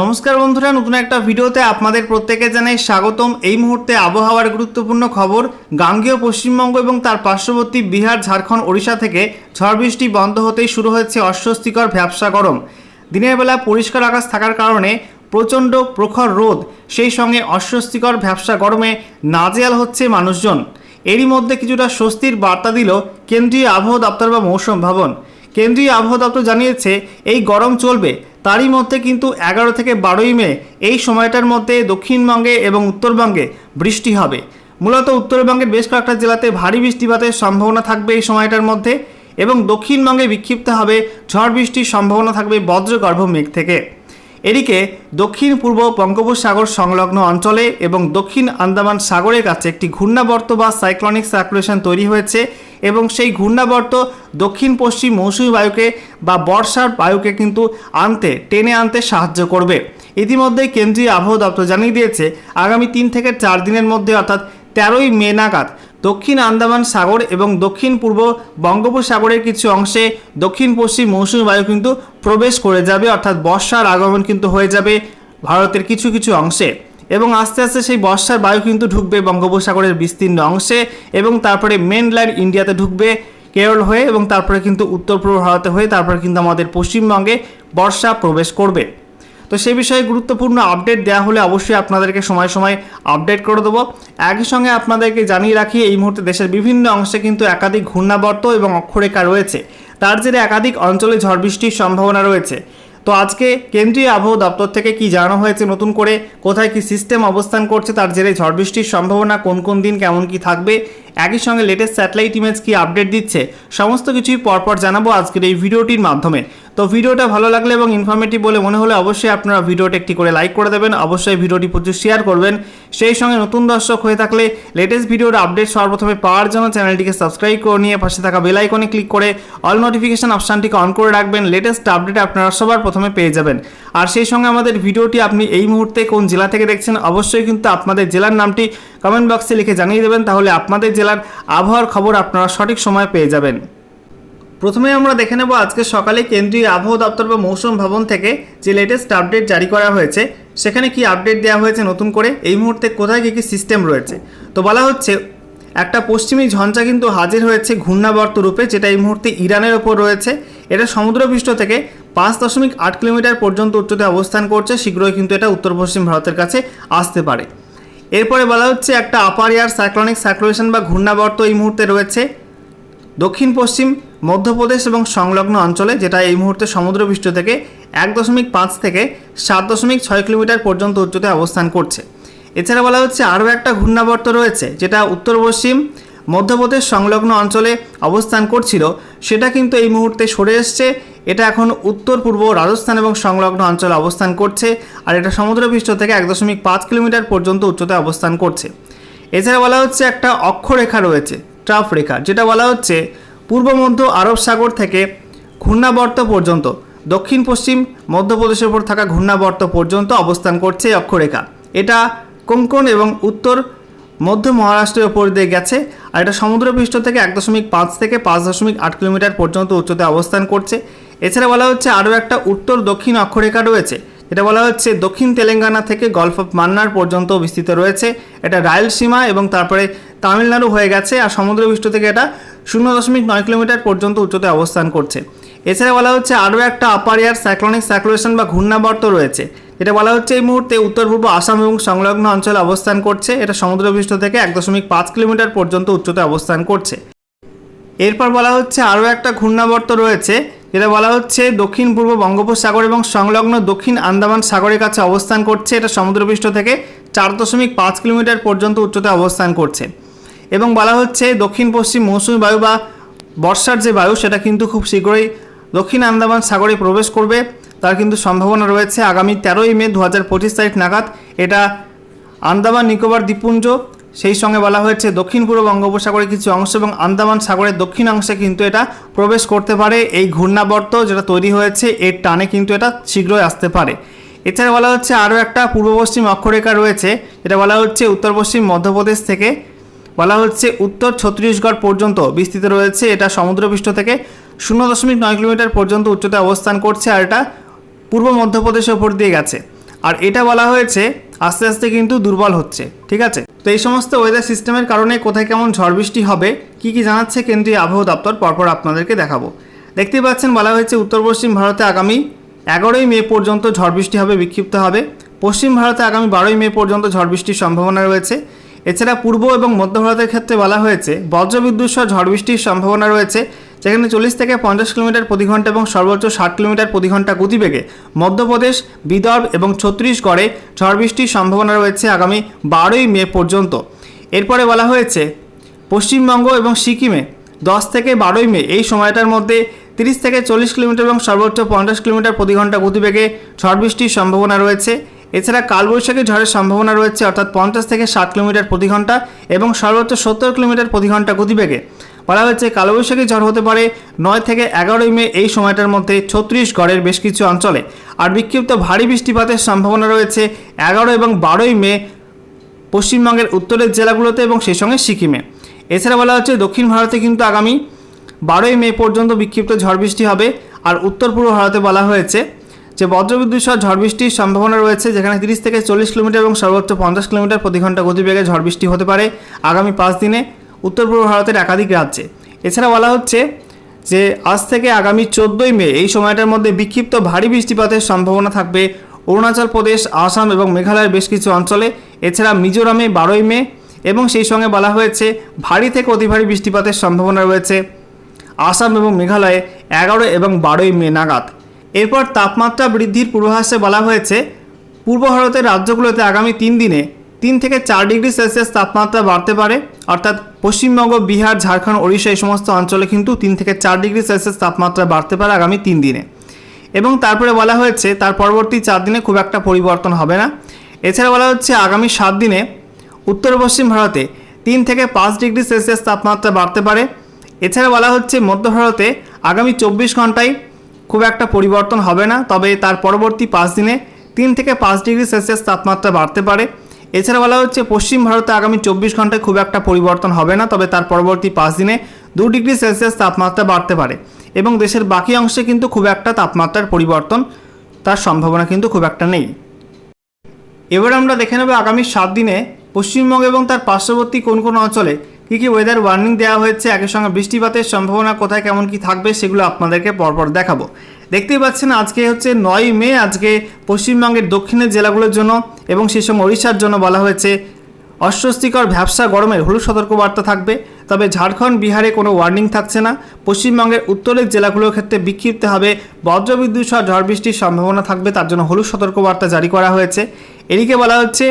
নমস্কার বন্ধুরা, নতুন একটা ভিডিওতে আপনাদের প্রত্যেকে জানাই স্বাগতম। এই মুহূর্তে আবহাওয়ার গুরুত্বপূর্ণ খবর, গাঙ্গেয় পশ্চিমবঙ্গ এবং তার পার্শ্ববর্তী বিহার, ঝাড়খণ্ড, ওড়িশা থেকে ঝড় বৃষ্টি বন্ধ হতেই শুরু হয়েছে অস্বস্তিকর ভ্যাবসা গরম। দিনের বেলা পরিষ্কার আকাশ থাকার কারণে প্রচণ্ড প্রখর রোদ, সেই সঙ্গে অস্বস্তিকর ভ্যাবসা গরমে নাজেয়াল হচ্ছে মানুষজন। এরই মধ্যে কিছুটা স্বস্তির বার্তা দিল কেন্দ্রীয় আবহাওয়া দপ্তর বা মৌসুম ভবন। কেন্দ্রীয় আবহাওয়া দপ্তর জানিয়েছে, এই গরম চলবে। তারই মধ্যে কিন্তু এগারো থেকে বারোই মে এই সময়টার মধ্যে দক্ষিণবঙ্গে এবং উত্তরবঙ্গে বৃষ্টি হবে। মূলত উত্তরবঙ্গের বেশ কয়েকটা জেলাতে ভারী বৃষ্টিপাতের সম্ভাবনা থাকবে এই সময়টার মধ্যে এবং দক্ষিণবঙ্গে বিক্ষিপ্ত হবে ঝড় বৃষ্টির সম্ভাবনা থাকবে বজ্রগর্ভ মেঘ থেকে। এদিকে দক্ষিণ পূর্ব বঙ্গোপসাগর সংলগ্ন অঞ্চলে এবং দক্ষিণ আন্দামান সাগরের কাছে একটি ঘূর্ণাবর্ত বা সাইক্লনিক সার্কুলেশন তৈরি হয়েছে এবং সেই ঘূর্ণাবর্ত দক্ষিণ পশ্চিম মৌসুমী বায়ুকে বা বর্ষার বায়ুকে কিন্তু আনতে, টেনে আনতে সাহায্য করবে। ইতিমধ্যেই কেন্দ্রীয় আবহাওয়া দপ্তর জানিয়ে দিয়েছে, আগামী তিন থেকে চার দিনের মধ্যে অর্থাৎ তেরোই মে নাগাদ দক্ষিণ আন্দামান সাগর এবং দক্ষিণ পূর্ব বঙ্গোপসাগরের কিছু অংশে দক্ষিণ পশ্চিম মৌসুমী বায়ু কিন্তু প্রবেশ করে যাবে, অর্থাৎ বর্ষার আগমন কিন্তু হয়ে যাবে ভারতের কিছু কিছু অংশে। এবং আস্তে আস্তে সেই বর্ষার বায়ু কিন্তু ঢুকবে বঙ্গোপসাগরের বিস্তীর্ণ অংশে এবং তারপরে মেনল্যান্ড ইন্ডিয়াতে ঢুকবে কেরল হয়ে এবং তারপরে কিন্তু উত্তর পূর্ব ভারতে হয়ে তারপরে কিন্তু আমাদের পশ্চিমবঙ্গে বর্ষা প্রবেশ করবে। তো সে বিষয়ে গুরুত্বপূর্ণ আপডেট দেওয়া হলে অবশ্যই আপনাদেরকে সময় সময় আপডেট করে দেবো। একই সঙ্গে আপনাদেরকে জানিয়ে রাখি, এই মুহূর্তে দেশের বিভিন্ন অংশে কিন্তু একাধিক ঘূর্ণাবর্ত এবং অক্ষরেখা রয়েছে। তার জেরে একাধিক অঞ্চলে ঝড় বৃষ্টির সম্ভাবনা রয়েছে। তো আজকে কেন্দ্রীয় আবহাওয়া দপ্তর থেকে কি জানানো হয়েছে, নতুন করে কোথায় কি সিস্টেম অবস্থান করছে, তার জেরে ঝড় বৃষ্টির সম্ভাবনা, কোন কোন দিন কেমন কি থাকবে একই সঙ্গে লেটেস্ট স্যাটেলাইট ইমেজ কি আপডেট দিচ্ছে, সমস্ত কিছুই পরপর জানাব আজকের এই ভিডিওটির মাধ্যমে। তো ভিডিওটা ভালো লাগলে এবং ইনফরমেটিভ বলে মনে হলে অবশ্যই আপনারা ভিডিওটা একটি করে লাইক করে দেবেন, অবশ্যই ভিডিওটি প্রচুর শেয়ার করবেন। সেই সঙ্গে নতুন দর্শক হয়ে থাকলে লেটেস্ট ভিডিওর আপডেট সর্বপ্রথমে পাওয়ার জন্য চ্যানেলটিকে সাবস্ক্রাইব করে নিয়ে পাশে থাকা বেল আইকনে ক্লিক করে অল নোটিফিকেশন অপশানটিকে অন করে রাখবেন লেটেস্ট আপডেট আপনারা সবার প্রথমে পেয়ে যাবেন। আর সেই সঙ্গে আমাদের ভিডিওটি আপনি এই মুহূর্তে কোন জেলা থেকে দেখছেন, অবশ্যই কিন্তু আপনাদের জেলার নামটি কমেন্ট বক্সে লিখে জানিয়ে দেবেন, তাহলে আপনাদের জেলার আবহাওয়ার খবর আপনারা সঠিক সময় পেয়ে যাবেন। প্রথমে আমরা দেখে নেব আজকে সকালে কেন্দ্রীয় আবহাওয়া দপ্তর বা মৌসুম ভবন থেকে যে লেটেস্ট আপডেট জারি করা হয়েছে, সেখানে কি আপডেট দেওয়া হয়েছে নতুন করে? এই মুহূর্তে কোথায় কী কী সিস্টেম রয়েছে? তো বলা হচ্ছে, একটা পশ্চিমী ঝঞ্ঝা কিন্তু হাজির হয়েছে ঘূর্ণাবর্ত রূপে, যেটা এই মুহূর্তে ইরানের ওপর রয়েছে। এটা সমুদ্রপৃষ্ঠ থেকে পাঁচ দশমিক আট কিলোমিটার পর্যন্ত উচ্চতায় অবস্থান করছে, শীঘ্রই কিন্তু এটা উত্তর পশ্চিম ভারতের কাছে আসতে পারে। এরপরে বলা হচ্ছে একটা আপার এয়ার সাইক্লনিক সার্কুলেশন বা ঘূর্ণাবর্ত এই মুহূর্তে রয়েছে। দক্ষিণ, পশ্চিম, মধ্যপ্রদেশ এবং সংলগ্ন অঞ্চলে, যেটা এই মুহূর্তে সমুদ্রপৃষ্ঠ থেকে এক দশমিক পাঁচ থেকে সাত দশমিক ছয় কিলোমিটার পর্যন্ত উচ্চতায় অবস্থান করছে। এছাড়া বলা হচ্ছে আরও একটা ঘূর্ণাবর্ত রয়েছে, যেটা উত্তর, পশ্চিম, মধ্যপ্রদেশ সংলগ্ন অঞ্চলে অবস্থান করছিল। সেটা কিন্তু এই মুহূর্তে সরে এসছে। এটা এখন উত্তর, পূর্ব রাজস্থান এবং সংলগ্ন অঞ্চলে অবস্থান করছে আর এটা সমুদ্রপৃষ্ঠ থেকে এক দশমিক পাঁচ কিলোমিটার পর্যন্ত উচ্চতায় অবস্থান করছে। এছাড়া বলা হচ্ছে একটা অক্ষরেখা রয়েছে, ট্রাফ রেখা, যেটা বলা হচ্ছে পূর্ব, মধ্য আরব সাগর থেকে ঘূর্ণাবর্ত পর্যন্ত, দক্ষিণ, পশ্চিম, মধ্যপ্রদেশের উপর থাকা ঘূর্ণাবর্ত পর্যন্ত অবস্থান করছে এই অক্ষরেখা। এটা কোঙ্কন এবং উত্তর, মধ্য মহারাষ্ট্রের ওপর দিয়ে গেছে আর এটা সমুদ্রপৃষ্ঠ থেকে এক দশমিক পাঁচ থেকে পাঁচ দশমিক আট কিলোমিটার পর্যন্ত উচ্চতায় অবস্থান করছে। এছাড়া বলা হচ্ছে আরও একটা উত্তর দক্ষিণ অক্ষরেখা রয়েছে। এটা বলা হচ্ছে দক্ষিণ তেলেঙ্গানা থেকে গল্ফ অফ মান্নার পর্যন্ত বিস্তৃত রয়েছে। এটা রায়লসীমা এবং তারপরে তামিলনাড়ু হয়ে গেছে আর সমুদ্রপৃষ্ঠ থেকে এটা শূন্য দশমিক নয় কিলোমিটার পর্যন্ত উচ্চতায় অবস্থান করছে। এছাড়া বলা হচ্ছে আরও একটা আপার এয়ার সাইক্লনিক সার্কুলেশন বা ঘূর্ণাবর্ত রয়েছে। এটা বলা হচ্ছে এই মুহূর্তে উত্তর পূর্ব আসাম এবং সংলগ্ন অঞ্চলে অবস্থান করছে। এটা সমুদ্রপৃষ্ঠ থেকে এক দশমিক পাঁচ কিলোমিটার পর্যন্ত উচ্চতায় অবস্থান করছে। এরপর বলা হচ্ছে আরও একটা ঘূর্ণাবর্ত রয়েছে। যেটা বলা হচ্ছে দক্ষিণ পূর্ব বঙ্গোপসাগর এবং সংলগ্ন দক্ষিণ আন্দামান সাগরের কাছে অবস্থান করছে। এটা সমুদ্রপৃষ্ঠ থেকে চার দশমিক পাঁচ কিলোমিটার পর্যন্ত উচ্চতায় অবস্থান করছে। এবং বলা হচ্ছে দক্ষিণ পশ্চিম মৌসুমী বায়ু বা বর্ষার যে বায়ু, সেটা কিন্তু খুব শীঘ্রই দক্ষিণ আন্দামান সাগরে প্রবেশ করবে। তার কিন্তু সম্ভাবনা রয়েছে আগামী তেরোই মে দু হাজার পঁচিশ তারিখ নাগাদ। এটা আন্দামান নিকোবর দ্বীপপুঞ্জ সেই সঙ্গে বলা হয়েছে, দক্ষিণ পূর্ব বঙ্গোপসাগরের কিছু অংশ এবং আন্দামান সাগরের দক্ষিণ অংশে কিন্তু এটা প্রবেশ করতে পারে। এই ঘূর্ণাবর্ত যেটা তৈরি হয়েছে, এর টানে কিন্তু এটা শীঘ্রই আসতে পারে। এছাড়া বলা হচ্ছে, আরও একটা পূর্ব পশ্চিম অক্ষরেখা রয়েছে, যেটা বলা হচ্ছে উত্তর পশ্চিম মধ্যপ্রদেশ থেকে। বলা হচ্ছে, উত্তর ছত্তিশগড় পর্যন্ত বিস্তৃত রয়েছে। এটা সমুদ্রপৃষ্ঠ থেকে শূন্য দশমিক নয় কিলোমিটার পর্যন্ত উচ্চতায় অবস্থান করছে আর এটা পূর্ব মধ্যপ্রদেশের ওপর দিয়ে গেছে। আর এটা বলা হয়েছে, আস্তে আস্তে কিন্তু দুর্বল হচ্ছে, ঠিক আছে? তো এই সমস্ত ওয়েদার সিস্টেমের কারণে কোথায় কেমন ঝড় বৃষ্টি হবে, কি কি জানাচ্ছে কেন্দ্রীয় আবহাওয়া দপ্তর, পরপর আপনাদেরকে দেখাবো। দেখতেই পাচ্ছেন, বলা হয়েছে উত্তর পশ্চিম ভারতে আগামী এগারোই মে পর্যন্ত ঝড় বৃষ্টি হবে, বিক্ষিপ্ত হবে। পশ্চিম ভারতে আগামী বারোই মে পর্যন্ত ঝড় বৃষ্টির সম্ভাবনা রয়েছে। এছাড়া পূর্ব এবং মধ্য ভারতের ক্ষেত্রে বলা হয়েছে, বজ্রবিদ্যুৎ সহ ঝড় বৃষ্টির সম্ভাবনা রয়েছে। যেখানে চল্লিশ থেকে পঞ্চাশ কিলোমিটার প্রতি ঘণ্টা এবং সর্বোচ্চ ষাট কিলোমিটার প্রতি ঘণ্টা গতিবেগে মধ্যপ্রদেশ, বিদর্ভ এবং ছত্তিশগড়ে ঝড় বৃষ্টির সম্ভাবনা রয়েছে আগামী বারোই মে পর্যন্ত। এরপরে বলা হয়েছে, পশ্চিমবঙ্গ এবং সিকিমে দশ থেকে বারোই মে এই সময়টার মধ্যে তিরিশ থেকে চল্লিশ কিলোমিটার এবং সর্বোচ্চ পঞ্চাশ কিলোমিটার প্রতি ঘণ্টা গতিবেগে ঝড় বৃষ্টির সম্ভাবনা রয়েছে। এছাড়া কালবৈশাখী ঝড়ের সম্ভাবনা রয়েছে, অর্থাৎ পঞ্চাশ থেকে ষাট কিলোমিটার প্রতি ঘণ্টা এবং সর্বোচ্চ সত্তর কিলোমিটার প্রতি ঘণ্টা গতিবেগে। বলা হয়েছে কালবৈশাখী ঝড় হতে পারে নয় থেকে এগারোই মে এই সময়টার মধ্যে ছত্রিশগড়ের বেশ কিছু অঞ্চলে। আর বিক্ষিপ্ত ভারী বৃষ্টিপাতের সম্ভাবনা রয়েছে এগারো এবং বারোই মে পশ্চিমবঙ্গের উত্তরের জেলাগুলোতে এবং সেই সঙ্গে সিকিমে। এছাড়া বলা হচ্ছে দক্ষিণ ভারতে কিন্তু আগামী বারোই মে পর্যন্ত বিক্ষিপ্ত ঝড় বৃষ্টি হবে। আর উত্তর পূর্ব ভারতে বলা হয়েছে যে বজ্রবিদ্যুৎ সহ ঝড় বৃষ্টির সম্ভাবনা রয়েছে যেখানে তিরিশ থেকে চল্লিশ কিলোমিটার এবং সর্বোচ্চ পঞ্চাশ কিলোমিটার প্রতি ঘণ্টা গতিবেগে ঝড় বৃষ্টি হতে পারে। আগামী পাঁচ দিনে উত্তর পূর্ব ভারতের একাধিক রাজ্যে। এছাড়া বলা হচ্ছে যে, আজ থেকে আগামী চোদ্দোই মে এই সময়টার মধ্যে বিক্ষিপ্ত ভারী বৃষ্টিপাতের সম্ভাবনা থাকবে। অরুণাচল প্রদেশ, আসাম এবং মেঘালয়ের বেশ কিছু অঞ্চলে। এছাড়া মিজোরামে বারোই মে এবং সেই সঙ্গে বলা হয়েছে ভারী থেকে অতি ভারী বৃষ্টিপাতের সম্ভাবনা রয়েছে। আসাম এবং মেঘালয়ে এগারো এবং বারোই মে নাগাদ। এরপর তাপমাত্রা বৃদ্ধির পূর্বাভাসে বলা হয়েছে, পূর্ব ভারতের রাজ্যগুলোতে আগামী তিন দিনে তিন থেকে চার ডিগ্রি সেলসিয়াস তাপমাত্রা বাড়তে পারে, অর্থাৎ পশ্চিমবঙ্গ, বিহার, ঝাড়খণ্ড, ওড়িশা এই সমস্ত অঞ্চলে কিন্তু তিন থেকে চার ডিগ্রি সেলসিয়াস তাপমাত্রা বাড়তে পারে আগামী তিন দিনে। এবং তারপরে বলা হয়েছে তার পরবর্তী চার দিনে খুব একটা পরিবর্তন হবে না। এছাড়া বলা হচ্ছে আগামী সাত দিনে উত্তর পশ্চিম ভারতে তিন থেকে পাঁচ ডিগ্রি সেলসিয়াস তাপমাত্রা বাড়তে পারে। এছাড়া বলা হচ্ছে মধ্য ভারতে আগামী চব্বিশ ঘন্টায় খুব একটা পরিবর্তন হবে না, তবে তার পরবর্তী পাঁচ দিনে তিন থেকে পাঁচ ডিগ্রি সেলসিয়াস তাপমাত্রা বাড়তে পারে। এছাড়া বলা হচ্ছে পশ্চিম ভারতে আগামী চব্বিশ ঘন্টায় খুব একটা পরিবর্তন হবে না, তবে তার পরবর্তী পাঁচ দিনে দু ডিগ্রি সেলসিয়াস তাপমাত্রা বাড়তে পারে এবং দেশের বাকি অংশে কিন্তু খুব একটা তাপমাত্রার পরিবর্তন তার সম্ভাবনা কিন্তু খুব একটা নেই। এবার আমরা দেখে নেব আগামী সাত দিনে পশ্চিমবঙ্গ এবং তার পার্শ্ববর্তী কোন কোন অঞ্চলে কী কী ওয়েদার ওয়ার্নিং দেওয়া হয়েছে একই সঙ্গে বৃষ্টিপাতের সম্ভাবনা কোথায়, কেমন কি থাকবে সেগুলো আপনাদেরকে পরপর দেখাবো। দেখতেই পাচ্ছেন, আজকে হচ্ছে নয় মে, আজকে পশ্চিমবঙ্গের দক্ষিণের জেলাগুলোর জন্য এবং সেই সঙ্গে ওড়িশার জন্য বলা হয়েছে, অস্বস্তিকর ভ্যাবসা গরমের হলুদ সতর্কবার্তা থাকবে, তবে ঝাড়খণ্ড, বিহারে কোনো ওয়ার্নিং থাকছে না। পশ্চিমবঙ্গের উত্তরের জেলাগুলোর ক্ষেত্রে বিক্ষিপ্ত হবে বজ্রবিদ্যুৎ সহ ঝড় বৃষ্টির সম্ভাবনা থাকবে, তার জন্য হলুদ সতর্কবার্তা জারি করা হয়েছে। এদিকে বলা হচ্ছে,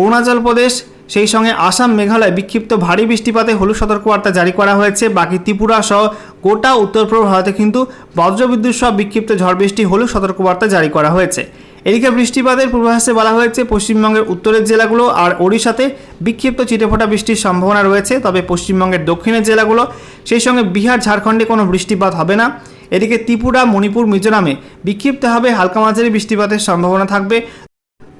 অরুণাচল প্রদেশ সেই সঙ্গে আসাম মেঘালয় বিক্ষিপ্ত ভারী বৃষ্টিপাতে হলুদ সতর্কবার্তা জারি করা হয়েছে। বাকি ত্রিপুরা সহ গোটা উত্তর পূর্ব ভারতে কিন্তু বজ্রবিদ্যুৎ সহ বিক্ষিপ্ত ঝড় বৃষ্টি, হলুদ সতর্কবার্তা জারি করা হয়েছে। এদিকে বৃষ্টিপাতের পূর্বাভাসে বলা হয়েছে, পশ্চিমবঙ্গের উত্তরের জেলাগুলো আর ওড়িশাতে বিক্ষিপ্ত চিটেফোঁটা বৃষ্টির সম্ভাবনা রয়েছে। তবে পশ্চিমবঙ্গের দক্ষিণের জেলাগুলো, সেই সঙ্গে বিহার, ঝাড়খণ্ডে কোনো বৃষ্টিপাত হবে না। এদিকে ত্রিপুরা, মণিপুর, মিজোরামে বিক্ষিপ্ত হবে হালকা মাঝারি বৃষ্টিপাতের সম্ভাবনা থাকবে।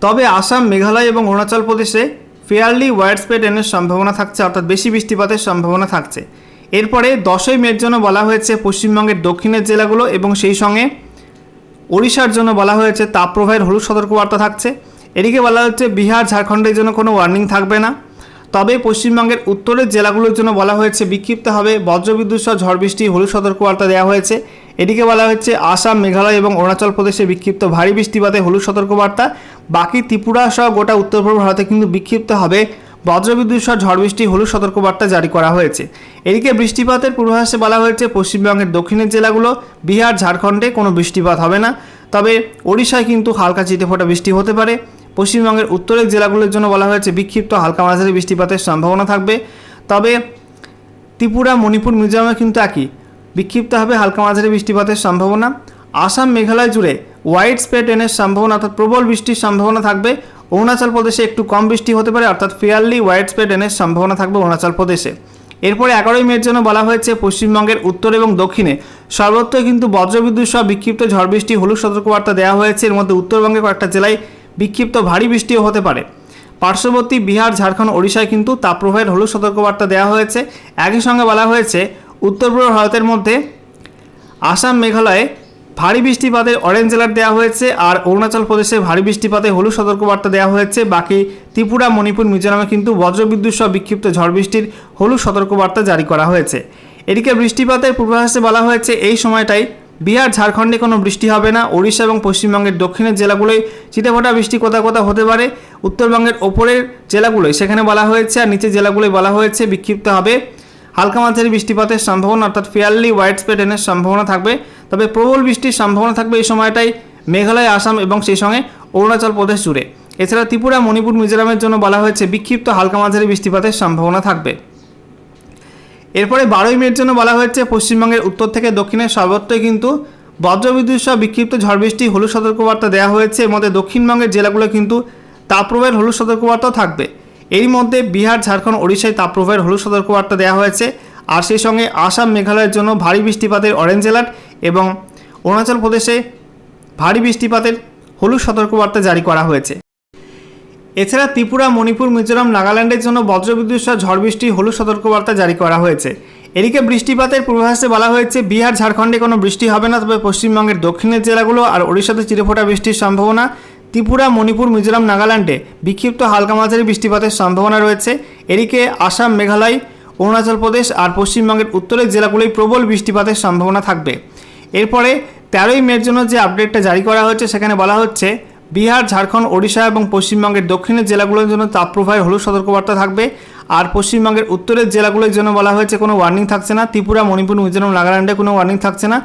তবে আসাম, মেঘালয় এবং অরুণাচল প্রদেশে ফেয়ারলি ওয়াইড স্প্রেড এনের সম্ভাবনা থাকছে, অর্থাৎ বেশি বৃষ্টিপাতের সম্ভাবনা থাকছে। এরপরে দশই মের জন্য বলা হয়েছে পশ্চিমবঙ্গের দক্ষিণের জেলাগুলো এবং সেই সঙ্গে ওড়িশার জন্য বলা হয়েছে তাপপ্রবাহের হলুদ সতর্কবার্তা থাকছে। এদিকে বলা হচ্ছে বিহার, ঝাড়খণ্ডের জন্য কোনো ওয়ার্নিং থাকবে না। তবে পশ্চিমবঙ্গের উত্তরের জেলাগুলোর জন্য বলা হয়েছে বিক্ষিপ্ত হবে বজ্রবিদ্যুৎ সহ ঝড় বৃষ্টি, হলুদ সতর্কবার্তা দেওয়া হয়েছে। এদিকে বলা হচ্ছে আসাম, মেঘালয় এবং অরুণাচল প্রদেশে বিক্ষিপ্ত ভারী বৃষ্টিপাতে হলুদ সতর্কবার্তা। বাকি ত্রিপুরা সহ গোটা উত্তর পূর্ব ভারতে কিন্তু বিক্ষিপ্ত হবে বজ্রবিদ্যুৎ সহ ঝড় বৃষ্টি, হলুদ সতর্কবার্তা জারি করা হয়েছে। এদিকে বৃষ্টিপাতের পূর্বাভাসে বলা হয়েছে, পশ্চিমবঙ্গের দক্ষিণের জেলাগুলো, বিহার, ঝাড়খণ্ডে কোনো বৃষ্টিপাত হবে না। তবে ওড়িশায় কিন্তু হালকা চিটেফোঁটা বৃষ্টি হতে পারে। পশ্চিমবঙ্গের উত্তরের জেলাগুলোর জন্য বলা হয়েছে, বিক্ষিপ্ত হালকা মাঝারি বৃষ্টিপাতের সম্ভাবনা থাকবে। তবে ত্রিপুরা, মণিপুর মিজোরামে কিন্তু একই। বিক্ষিপ্ত হবে হালকা মাঝারি বৃষ্টিপাতের সম্ভাবনা। আসাম মেঘালয় জুড়ে হোয়াইট স্প্রেড এনের সম্ভাবনা অর্থাৎ প্রবল বৃষ্টির সম্ভাবনা থাকবে। অরুণাচল প্রদেশে একটু কম বৃষ্টি হতে পারে, অর্থাৎ ফেয়ারলি হোয়াইট স্প্রেড এনের সম্ভাবনা থাকবে অরুণাচল প্রদেশে। এরপরে এগারোই মের জন্য বলা হয়েছে পশ্চিমবঙ্গের উত্তর এবং দক্ষিণে। সর্বত্র কিন্তু বজ্রবিদ্যুৎ সহ বিক্ষিপ্ত ঝড় বৃষ্টি, হলুদ সতর্কবার্তা দেওয়া হয়েছে। এর মধ্যে উত্তরবঙ্গের কয়েকটা জেলায় বিক্ষিপ্ত ভারী বৃষ্টিও হতে পারে। পার্শ্ববর্তী বিহার, ঝাড়খণ্ড, ওড়িশায় কিন্তু তাপপ্রবাহের হলুদ সতর্কবার্তা দেওয়া হয়েছে। একই সঙ্গে বলা হয়েছে উত্তর পূর্ব ভারতের মধ্যে আসাম, মেঘালয়ে ভারী বৃষ্টিপাতের অরেঞ্জ অ্যালার্ট দেওয়া হয়েছে আর অরুণাচল প্রদেশে ভারী বৃষ্টিপাতে হলুদ সতর্কবার্তা দেওয়া হয়েছে। বাকি ত্রিপুরা, মণিপুর, মিজোরামে কিন্তু বজ্রবিদ্যুৎ সহ বিক্ষিপ্ত ঝড় বৃষ্টির হলুদ সতর্কবার্তা জারি করা হয়েছে। এদিকে বৃষ্টিপাতের পূর্বাভাসে বলা হয়েছে, এই সময়টাই বিহার, ঝাড়খণ্ডে কোনো বৃষ্টি হবে না। ওড়িশা এবং পশ্চিমবঙ্গের দক্ষিণের জেলাগুলোয় চিটেফোঁটা বৃষ্টি কোথাও কোথাও হতে পারে। উত্তরবঙ্গের ওপরের জেলাগুলোয় সেখানে বলা হয়েছে আর নিচের জেলাগুলোয় বলা হয়েছে বিক্ষিপ্ত হবে। হালকা মাঝারি বৃষ্টিপাতের সম্ভাবনা, অর্থাৎ ফেয়ারলি হোয়াইট স্প্রেড এনের সম্ভাবনা থাকবে। তবে প্রবল বৃষ্টির সম্ভাবনা থাকবে এই সময়টাই মেঘালয়, আসাম এবং সেই সঙ্গে অরুণাচল প্রদেশ জুড়ে। এছাড়া ত্রিপুরা, মণিপুর, মিজোরামের জন্য বলা হয়েছে বিক্ষিপ্ত হালকা মাঝারি বৃষ্টিপাতের সম্ভাবনা থাকবে। এরপরে বারোই মের জন্য বলা হয়েছে পশ্চিমবঙ্গের উত্তর থেকে দক্ষিণের সর্বত্রই কিন্তু বজ্রবিদ্যুৎ সহ বিক্ষিপ্ত ঝড় বৃষ্টি, হলুদ সতর্কবার্তা দেওয়া হয়েছে। এর মধ্যে দক্ষিণবঙ্গের জেলাগুলো কিন্তু তাপপ্রবাহের হলুদ সতর্কবার্তাও থাকবে। এর মধ্যে বিহার, ঝাড়খণ্ড, ওড়িশায় তাপপ্রবাহের হলুদ সতর্কবার্তা দেওয়া হয়েছে। আর সেই সঙ্গে আসাম, মেঘালয়ের জন্য ভারী বৃষ্টিপাতের অরেঞ্জ অ্যালার্ট এবং অরুণাচল প্রদেশে ভারী বৃষ্টিপাতের হলুদ সতর্কবার্তা জারি করা হয়েছে। এছাড়া ত্রিপুরা, মণিপুর, মিজোরাম, নাগাল্যান্ডের জন্য বজ্রবিদ্যুৎ সহ ঝড় বৃষ্টি হলুদ সতর্কবার্তা জারি করা হয়েছে। এদিকে বৃষ্টিপাতের পূর্বাভাসে বলা হয়েছে, বিহার, ঝাড়খণ্ডে কোনো বৃষ্টি হবে না, তবে পশ্চিমবঙ্গের দক্ষিণের জেলাগুলো আর ওড়িশাতে চিরফোটা বৃষ্টির সম্ভাবনা ত্রিপুরা, মণিপুর, মিজোরাম, নাগাল্যান্ডে বিক্ষিপ্ত হালকা মাঝারি বৃষ্টিপাতের সম্ভাবনা রয়েছে। এদিকে আসাম, মেঘালয়, অরুণাচল প্রদেশ আর পশ্চিমবঙ্গের উত্তরের জেলাগুলোয় প্রবল বৃষ্টিপাতের সম্ভাবনা থাকবে। এরপরে তেরোই মের জন্য যে আপডেটটা জারি করা হয়েছে, সেখানে বলা হচ্ছে, বিহার, ঝাড়খণ্ড, ওড়িশা এবং পশ্চিমবঙ্গের দক্ষিণের জেলাগুলোর জন্য তাপপ্রবাহের হলুদ সতর্কবার্তা থাকবে। আর পশ্চিমবঙ্গের উত্তরের জেলাগুলোর জন্য বলা হয়েছে, কোনো ওয়ার্নিং থাকছে না। ত্রিপুরা, মণিপুর, মিজোরাম, নাগাল্যান্ডে কোনো ওয়ার্নিং থাকছে না।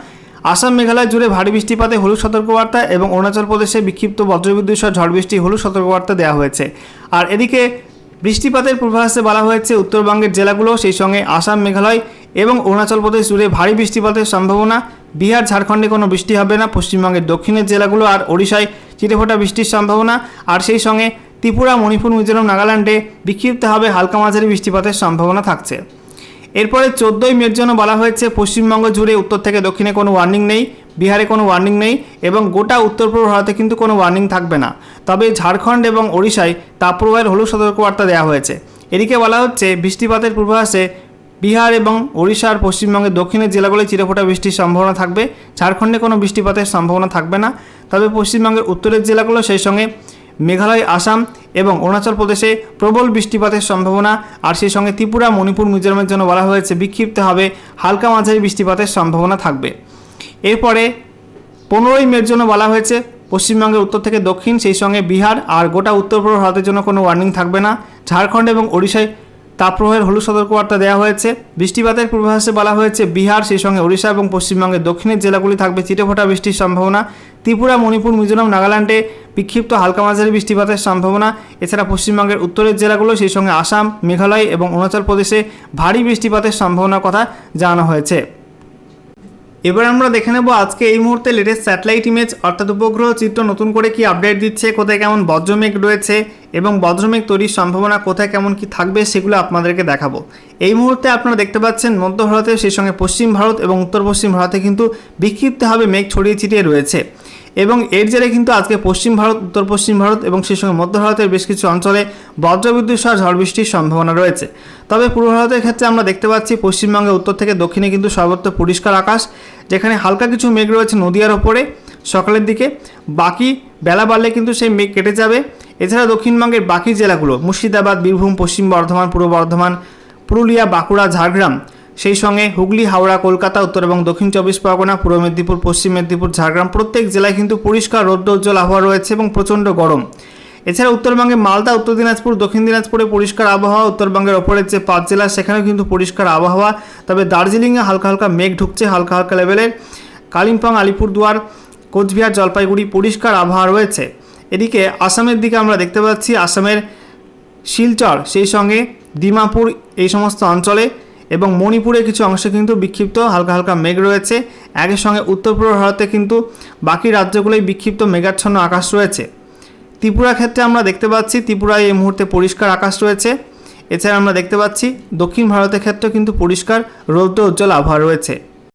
আসাম মেঘালয় জুড়ে ভারী বৃষ্টিপাতে হলুদ সতর্কবার্তা এবং অরুণাচল প্রদেশে বিক্ষিপ্ত বজ্রবিদ্যুৎ সহ ঝড় বৃষ্টি, হলুদ সতর্কবার্তা দেওয়া হয়েছে। আর এদিকে বৃষ্টিপাতের পূর্বাভাসে বলা হয়েছে, উত্তরবঙ্গের জেলাগুলো সেই সঙ্গে আসাম, মেঘালয় এবং অরুণাচল প্রদেশ জুড়ে ভারী বৃষ্টিপাতের সম্ভাবনা। বিহার, ঝাড়খণ্ডে কোনো বৃষ্টি হবে না, পশ্চিমবঙ্গের দক্ষিণের জেলাগুলো আর ওড়িশায় চিটেফোঁটা বৃষ্টির সম্ভাবনা। আর সেই সঙ্গে ত্রিপুরা, মণিপুর, মিজোরাম, নাগাল্যান্ডে বিক্ষিপ্ত হবে হালকা মাঝারি বৃষ্টিপাতের সম্ভাবনা থাকছে। এরপরে চোদ্দোই মের জন্য বলা হয়েছে, পশ্চিমবঙ্গ জুড়ে উত্তর থেকে দক্ষিণে কোনো ওয়ার্নিং নেই, বিহারে কোনো ওয়ার্নিং নেই এবং গোটা উত্তর পূর্ব ভারতে কিন্তু কোনো ওয়ার্নিং থাকবে না। তবে ঝাড়খণ্ড এবং ওড়িশায় তাপপ্রবাহের হলুদ সতর্কবার্তা দেওয়া হয়েছে। এদিকে বলা হচ্ছে, বৃষ্টিপাতের পূর্বাভাসে বিহার এবং ওড়িশার পশ্চিমবঙ্গের দক্ষিণের জেলাগুলোয় চিরফোঁটা বৃষ্টির সম্ভাবনা থাকবে। ঝাড়খণ্ডে কোনো বৃষ্টিপাতের সম্ভাবনা থাকবে না। তবে পশ্চিমবঙ্গের উত্তরের জেলাগুলো সেই সঙ্গে মেঘালয়, আসাম এবং অরুণাচল প্রদেশে প্রবল বৃষ্টিপাতের সম্ভাবনা। আর সেই সঙ্গে ত্রিপুরা, মণিপুর, মিজোরামের জন্য বলা হয়েছে বিক্ষিপ্ত হবে হালকা মাঝারি বৃষ্টিপাতের সম্ভাবনা থাকবে। এরপরে পনেরোই মের জন্য বলা হয়েছে পশ্চিমবঙ্গের উত্তর থেকে দক্ষিণ, সেই সঙ্গে বিহার আর গোটা উত্তর পূর্ব ভারতের জন্য কোনো ওয়ার্নিং থাকবে না। ঝাড়খণ্ড এবং ওড়িশায় তাপপ্রবাহের হলুদ সতর্কবার্তা দেওয়া হয়েছে। বৃষ্টিপাতের পূর্বাভাসে বলা হয়েছে বিহার, সেই সঙ্গে ওড়িশা এবং পশ্চিমবঙ্গের দক্ষিণের জেলাগুলি থাকবে চিটেফোঁটা বৃষ্টির সম্ভাবনা। ত্রিপুরা, মণিপুর, মিজোরাম, নাগাল্যান্ডে বিক্ষিপ্ত হালকা মাঝারি বৃষ্টিপাতের সম্ভাবনা। এছাড়া পশ্চিমবঙ্গের উত্তরের জেলাগুলো সেই সঙ্গে আসাম, মেঘালয় এবং অরুণাচল প্রদেশে ভারী বৃষ্টিপাতের সম্ভাবনার কথা জানানো হয়েছে। এবার আমরা দেখে নেব আজকে এই মুহূর্তে লেটেস্ট স্যাটেলাইট ইমেজ অর্থাৎ উপগ্রহ চিত্র নতুন করে কি আপডেট দিচ্ছে, কোথায় কেমন বজ্রমেঘ রয়েছে এবং বজ্রমেঘ তৈরির সম্ভাবনা কোথায় কেমন কি থাকবে সেগুলো আপনাদেরকে দেখাবো। এই মুহূর্তে আপনারা দেখতে পাচ্ছেন মধ্য ভারতে, সেই সঙ্গে পশ্চিম ভারত এবং উত্তর পশ্চিম ভারতে কিন্তু বিক্ষিপ্তভাবে মেঘ ছড়িয়ে ছিটিয়ে রয়েছে। এবং এর জেরে কিন্তু আজকে পশ্চিম ভারত উত্তর পশ্চিম ভারত এবং সেই সঙ্গে মধ্য ভারতের বেশ কিছু অঞ্চলে বজ্রবিদ্যুৎ সহ ঝড় বৃষ্টির সম্ভাবনা রয়েছে। তবে পূর্ব ভারতের ক্ষেত্রে আমরা দেখতে পাচ্ছি পশ্চিমবঙ্গে উত্তর থেকে দক্ষিণে কিন্তু সর্বত্র পরিষ্কার আকাশ, যেখানে হালকা কিছু মেঘ রয়েছে নদীয়ার ওপরে সকালের দিকে। বাকি বেলা বাড়লে কিন্তু সেই মেঘ কেটে যাবে। এছাড়া দক্ষিণবঙ্গের বাকি জেলাগুলো মুর্শিদাবাদ, বীরভূম, পশ্চিম বর্ধমান, পূর্ব বর্ধমান, পুরুলিয়া, বাঁকুড়া, ঝাড়গ্রাম সেই সঙ্গে হুগলি, হাওড়া, কলকাতা, উত্তর এবং দক্ষিণ চব্বিশ পরগনা, পূর্ব মেদিনীপুর, পশ্চিম মেদিনীপুর, ঝাড়গ্রাম, প্রত্যেক জেলায় কিন্তু পরিষ্কার রৌদ্র উজ্জ্বল আবহাওয়া রয়েছে এবং প্রচণ্ড গরম। এছাড়া উত্তরবঙ্গে মালদা, উত্তর দিনাজপুর, দক্ষিণ দিনাজপুরে পরিষ্কার আবহাওয়া, উত্তরবঙ্গের ওপরের যে পাঁচ জেলা, সেখানেও কিন্তু পরিষ্কার আবহাওয়া। তবে দার্জিলিংয়ে হালকা হালকা মেঘ ঢুকছে হালকা হালকা লেভেলের কালিম্পং, আলিপুরদুয়ার, কোচবিহার, জলপাইগুড়ি পরিষ্কার আবহাওয়া রয়েছে। এদিকে আসামের দিকে আমরা দেখতে পাচ্ছি আসামের শিলচর, সেই সঙ্গে দিমাপুর এই সমস্ত অঞ্চলে এবং মণিপুরের কিছু অংশে কিন্তু বিক্ষিপ্ত, হালকা হালকা মেঘ রয়েছে। একই সঙ্গে উত্তর পূর্ব ভারতে কিন্তু বাকি রাজ্যগুলোই বিক্ষিপ্ত মেঘাচ্ছন্ন আকাশ রয়েছে। ত্রিপুরা ক্ষেত্রে আমরা দেখতে পাচ্ছি, ত্রিপুরায় এই মুহূর্তে পরিষ্কার আকাশ রয়েছে। এছাড়া আমরা দেখতে পাচ্ছি, দক্ষিণ ভারতের ক্ষেত্রে কিন্তু পরিষ্কার, রৌদ্র উজ্জ্বল আবহাওয়া রয়েছে।